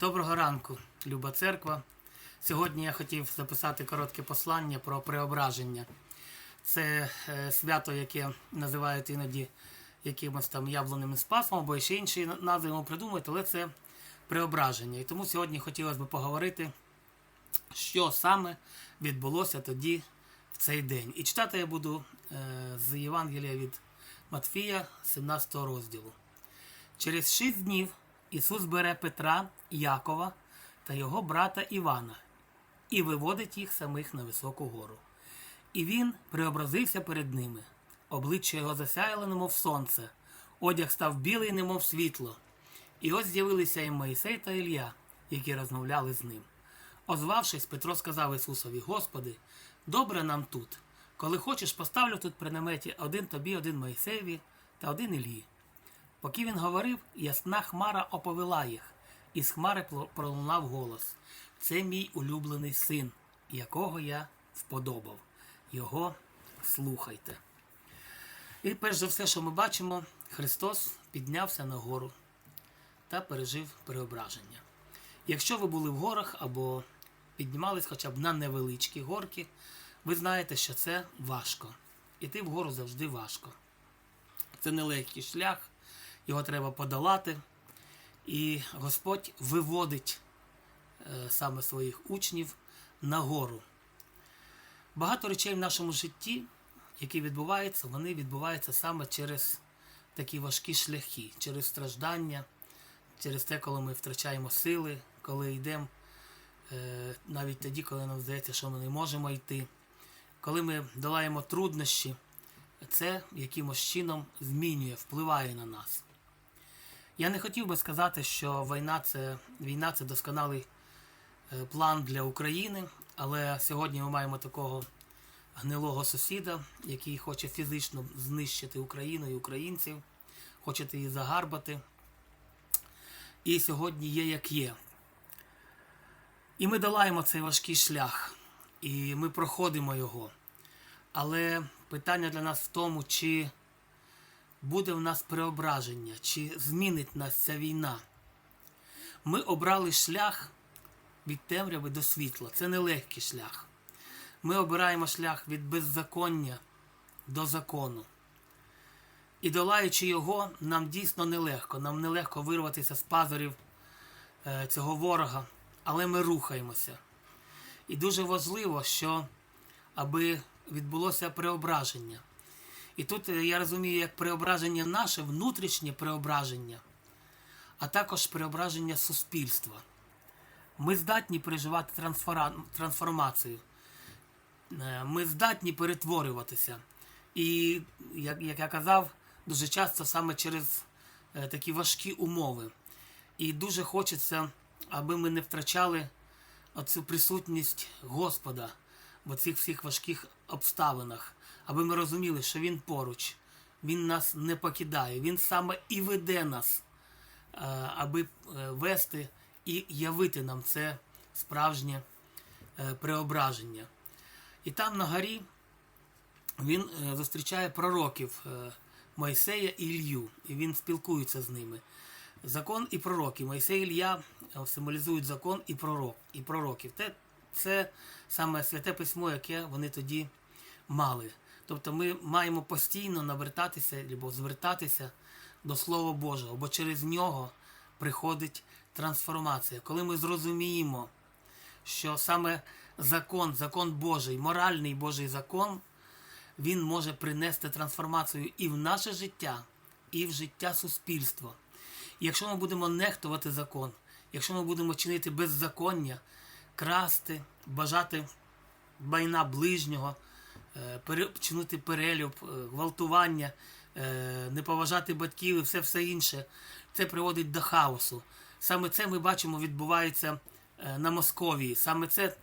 Доброго ранку, Люба Церква. Сьогодні я хотів записати коротке послання про преображення. Це е, свято, яке називають іноді якимось там яблуним спасом, або ще інші назви йому придумують, але це преображення. І тому сьогодні хотілося б поговорити, що саме відбулося тоді в цей день. І читати я буду е, з Євангелія від Матфія, 17 розділу. Через шість днів Ісус бере Петра, Якова та його брата Івана і виводить їх самих на високу гору. І він преобразився перед ними. Обличчя його засяяло, немов сонце, одяг став білий, немов світло. І ось з'явилися і Моїсей та Ілля, які розмовляли з ним. Озвавшись, Петро сказав Ісусові: Господи, добре нам тут. Коли хочеш, поставлю тут при наметі один тобі, один Моїсеєві та один Іллі. Поки він говорив, ясна хмара оповела їх, і з хмари пролунав голос: Це мій улюблений син, якого я вподобав. Його слухайте. І перш за все, що ми бачимо, Христос піднявся на гору та пережив преображення. Якщо ви були в горах або піднімались хоча б на невеличкі горки, ви знаєте, що це важко. Іти вгору завжди важко. Це нелегкий шлях, його треба подолати. І Господь виводить е, саме своїх учнів на гору. Багато речей в нашому житті, які відбуваються, вони відбуваються саме через такі важкі шляхи, через страждання, через те, коли ми втрачаємо сили, коли йдемо е, навіть тоді, коли нам здається, що ми не можемо йти. Коли ми долаємо труднощі, це якимось чином змінює, впливає на нас. Я не хотів би сказати, що війна це, війна це досконалий е, план для України, але сьогодні ми маємо такого гнилого сусіда, який хоче фізично знищити Україну і українців, хоче її загарбати. І сьогодні є як є. І ми долаємо цей важкий шлях, і ми проходимо його. Але питання для нас в тому, чи буде в нас преображення, чи змінить нас ця війна. Ми обрали шлях від темряви до світла. Це нелегкий шлях. Ми обираємо шлях від беззаконня до закону. І долаючи його, нам дійсно нелегко. Нам нелегко вирватися з пазурів е, цього ворога, але ми рухаємося. І дуже важливо, що аби відбулося преображення. І тут е, я розумію, як преображення наше, внутрішнє преображення, а також преображення суспільства. Ми здатні переживати трансформацію. Е, Ми здатні перетворюватися. І, як, я казав, дуже часто саме через е, такі важкі умови. І дуже хочеться, аби ми не втрачали оцю присутність Господа в цих всіх важких обставинах, аби ми розуміли, що Він поруч, Він нас не покидає, Він саме і веде нас, е, аби е, вести і явити нам це справжнє е, преображення. І там на горі він зустрічає пророків Мойсея і Ілью, і він спілкується з ними. Закон і пророки. Мойсей і Ілля символізують закон і пророк, і пророків. Це саме святе письмо, яке вони тоді мали. Тобто ми маємо постійно навертатися або звертатися до Слова Божого, бо через нього приходить трансформація. Коли ми зрозуміємо, що саме закон, закон Божий, моральний Божий закон, він може принести трансформацію і в наше життя, і в життя суспільства. Якщо ми будемо нехтувати закон, якщо ми будемо чинити беззаконня, красти, бажати майна ближнього, чинити перелюб, е, гвалтування, е, не поважати батьків і все все інше, це приводить до хаосу. Саме це ми бачимо відбувається е, на Московії. Саме це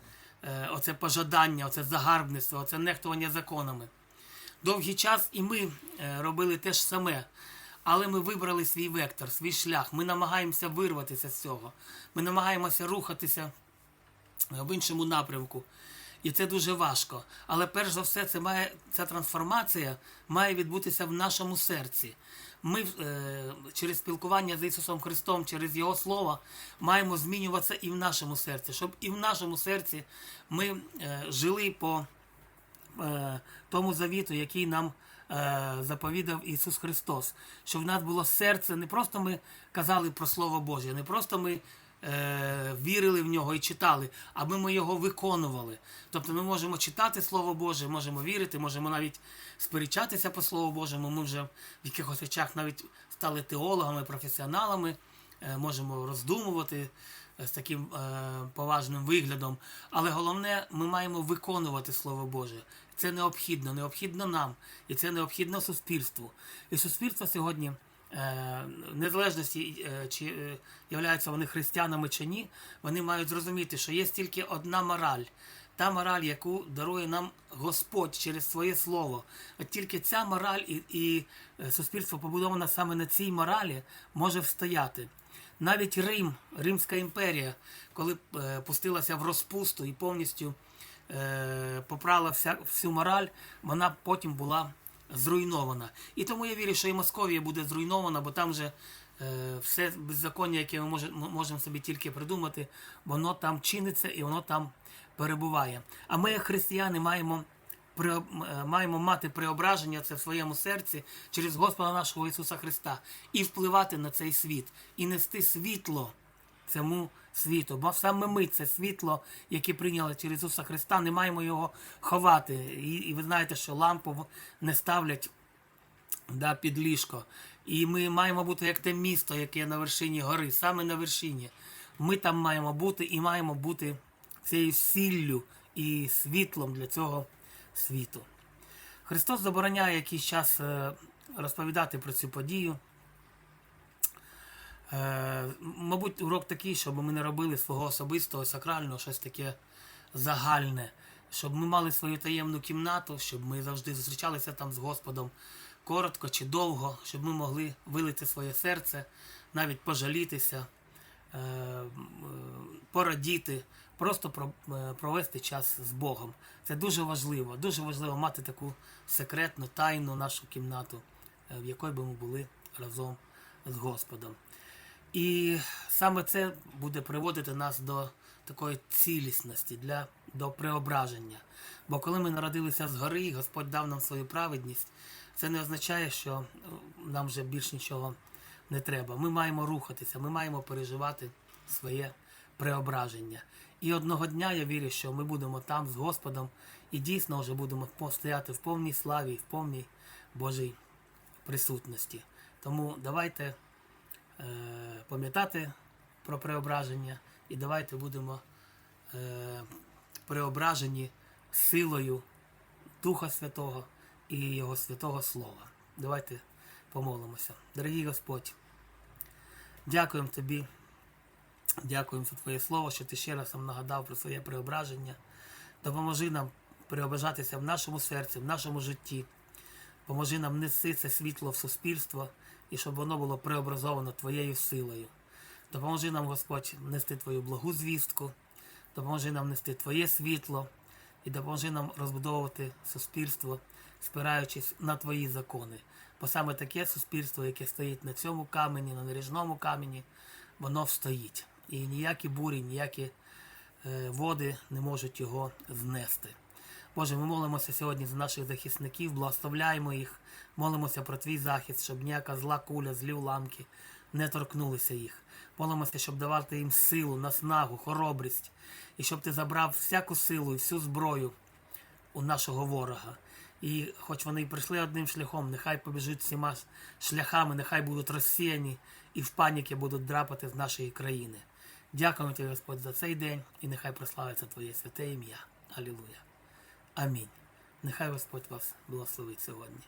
е, оце пожадання, оце загарбництво, оце нехтування законами. Довгий час і ми е, робили те ж саме. Але ми вибрали свій вектор, свій шлях. Ми намагаємося вирватися з цього. Ми намагаємося рухатися е, в іншому напрямку. І це дуже важко. Але перш за все, це має, ця трансформація має відбутися в нашому серці. ми е, через спілкування з Ісусом Христом, через Його Слово, маємо змінюватися і в нашому серці, щоб і в нашому серці ми е, жили по е, тому завіту, який нам е, заповідав Ісус Христос. Щоб в нас було серце, не просто ми казали про Слово Боже, не просто ми е, вірили в нього і читали, аби ми його виконували. Тобто ми можемо читати Слово Боже, можемо вірити, можемо навіть сперечатися по Слову Божому. Ми вже в якихось речах навіть стали теологами, професіоналами, е, можемо роздумувати е, з таким поважним виглядом. Але головне, ми маємо виконувати Слово Боже. Це необхідно, необхідно нам, і це необхідно суспільству. І суспільство сьогодні, незалежності, е, чи е, являються вони християнами чи ні, вони мають зрозуміти, що є тільки одна мораль. Та мораль, яку дарує нам Господь через своє слово. От тільки ця мораль і, і е, суспільство побудоване саме на цій моралі може встояти. Навіть Рим, Римська імперія, коли е, пустилася в розпусту і повністю е, попрала вся, всю мораль, вона потім була зруйнована. І тому я вірю, що і Московія буде зруйнована, бо там же е, все беззаконня, яке ми можемо собі тільки придумати, воно там чиниться і воно там перебуває. А ми, як християни, маємо. При, маємо мати преображення це в своєму серці через Господа нашого Ісуса Христа і впливати на цей світ, і нести світло цьому світу. Бо саме ми це світло, яке прийняли через Ісуса Христа, не маємо його ховати. І, і ви знаєте, що лампу не ставлять да, під ліжко. І ми маємо бути як те місто, яке на вершині гори, саме на вершині. Ми там маємо бути і маємо бути цією сіллю і світлом для цього світу. Христос забороняє якийсь час е, розповідати про цю подію. Е, мабуть, урок такий, щоб ми не робили свого особистого, сакрального, щось таке загальне, щоб ми мали свою таємну кімнату, щоб ми завжди зустрічалися там з Господом коротко чи довго, щоб ми могли вилити своє серце, навіть пожалітися, е, е, порадіти, просто про- провести час з Богом. Це дуже важливо. Дуже важливо мати таку секретну, тайну нашу кімнату, в якій би ми були разом з Господом. І саме це буде приводити нас до такої цілісності, для, до преображення. Бо коли ми народилися згори, Господь дав нам свою праведність, це не означає, що е, нам вже більш нічого не треба. Ми маємо рухатися, ми маємо переживати своє преображення. І одного дня я вірю, що ми будемо там з Господом і дійсно вже будемо постояти в повній славі, в повній Божій присутності. Тому давайте пам'ятати про преображення і давайте будемо е, преображені силою Духа Святого і Його Святого Слова. Давайте помолимося. Дорогий Господь, дякуємо Тобі. Дякуємо за Твоє Слово, що ти ще раз нам нагадав про своє преображення. Допоможи нам преображатися в нашому серці, в нашому житті. Поможи нам нести це світло в суспільство і щоб воно було преобразовано Твоєю силою. Допоможи нам, Господь, нести Твою благу звістку, допоможи нам нести Твоє світло і допоможи нам розбудовувати суспільство, спираючись на Твої закони. Бо саме таке суспільство, яке стоїть на цьому камені, на наріжному камені, воно встоїть. І ніякі бурі, ніякі е, води не можуть його знести. Боже, ми молимося сьогодні за наших захисників, благословляємо їх, молимося про твій захист, щоб ніяка зла куля, злі уламки не торкнулися їх. Молимося, щоб давати їм силу, наснагу, хоробрість, і щоб ти забрав всяку силу і всю зброю у нашого ворога. І хоч вони й прийшли одним шляхом, нехай побіжуть всіма шляхами, нехай будуть розсіяні і в паніки будуть драпати з нашої країни. Дякуємо тобі, Господь, за цей день, і нехай прославиться Твоє святе ім'я. Алілуя. Амінь. Нехай Господь вас благословить сьогодні.